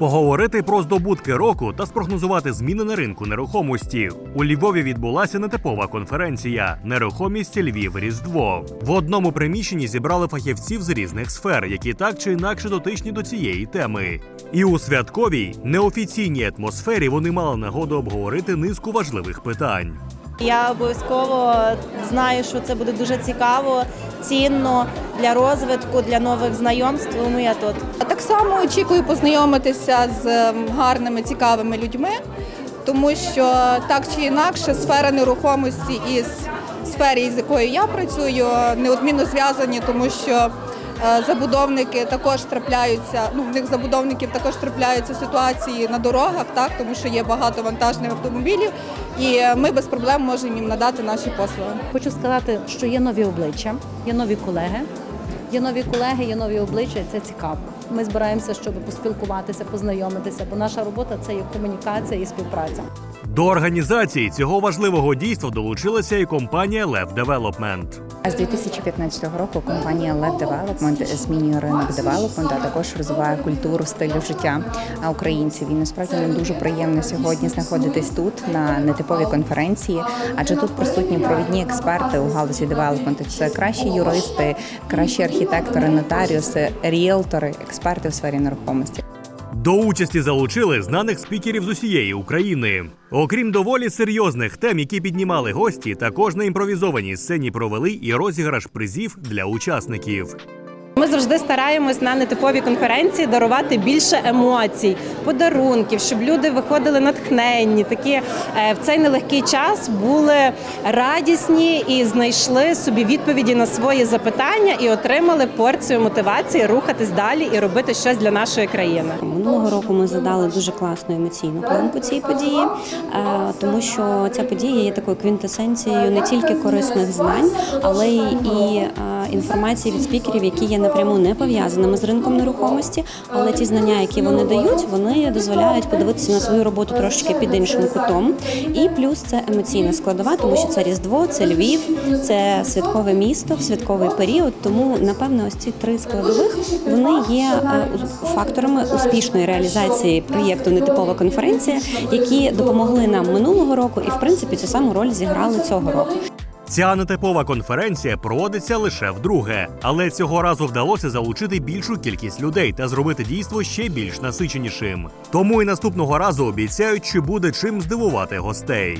Поговорити про здобутки року та спрогнозувати зміни на ринку нерухомості. У Львові відбулася нетипова конференція Нерухомість Львів Різдво. В одному приміщенні зібрали фахівців з різних сфер, які так чи інакше дотичні до цієї теми. І у святковій неофіційній атмосфері вони мали нагоду обговорити низку важливих питань. Я обов'язково знаю, що це буде дуже цікаво, цінно для розвитку, для нових знайомств. Тому я тут. Так само очікую познайомитися з ем, гарними, цікавими людьми, тому що так чи інакше сфера нерухомості із сфері, з якою я працюю, неодмінно зв'язані, тому що е, забудовники також трапляються. Ну, в них забудовників також трапляються ситуації на дорогах, так тому що є багато вантажних автомобілів, і ми без проблем можемо їм надати наші послуги. Хочу сказати, що є нові обличчя, є нові колеги. Є нові колеги, є нові обличчя, і це цікаво. Ми збираємося, щоб поспілкуватися, познайомитися, бо наша робота це є комунікація і співпраця. До організації цього важливого дійства долучилася і компанія Lev Development. З 2015 року компанія LED Development змінює ринок девелопменту, а також розвиває культуру стилю життя українців. І насправді нам дуже приємно сьогодні знаходитись тут на нетиповій конференції, адже тут присутні провідні експерти у галузі девелопменту. Це кращі юристи, кращі архітектори, нотаріуси, ріелтори, експерти в сфері нерухомості. До участі залучили знаних спікерів з усієї України. Окрім доволі серйозних тем, які піднімали гості, також на імпровізованій сцені провели і розіграш призів для учасників. Ми завжди стараємось на нетиповій конференції дарувати більше емоцій, подарунків, щоб люди виходили натхненні. Такі е, в цей нелегкий час були радісні і знайшли собі відповіді на свої запитання і отримали порцію мотивації рухатись далі і робити щось для нашої країни. Минулого року ми задали дуже класну емоційну планку цій події, е, тому що ця подія є такою квінтесенцією не тільки корисних знань, але й е, інформації від спікерів, які є напряму не пов'язаними з ринком нерухомості, але ті знання, які вони дають, вони дозволяють подивитися на свою роботу трошки під іншим кутом. І плюс це емоційна складова, тому що це Різдво, це Львів, це святкове місто в святковий період. Тому напевно, ось ці три складових вони є е, факторами успішної реалізації проєкту Нетипова конференція, які допомогли нам минулого року, і в принципі цю саму роль зіграли цього року. Ця нетипова конференція проводиться лише вдруге, але цього разу вдалося залучити більшу кількість людей та зробити дійство ще більш насиченішим. Тому і наступного разу обіцяють, що буде чим здивувати гостей.